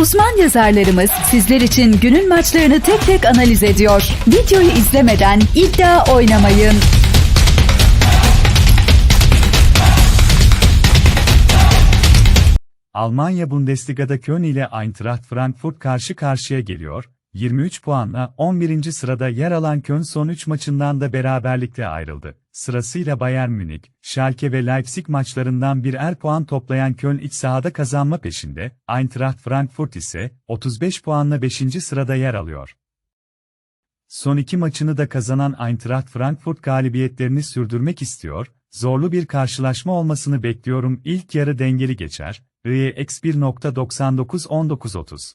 Uzman yazarlarımız sizler için günün maçlarını tek tek analiz ediyor. Videoyu izlemeden iddia oynamayın. Almanya Bundesliga'da Köln ile Eintracht Frankfurt karşı karşıya geliyor. 23 puanla 11. sırada yer alan Köln son 3 maçından da beraberlikle ayrıldı. Sırasıyla Bayern Münih, Schalke ve Leipzig maçlarından birer puan toplayan Köln iç sahada kazanma peşinde, Eintracht Frankfurt ise 35 puanla 5. sırada yer alıyor. Son iki maçını da kazanan Eintracht Frankfurt galibiyetlerini sürdürmek istiyor, zorlu bir karşılaşma olmasını bekliyorum ilk yarı dengeli geçer, IEX 1.99-19.30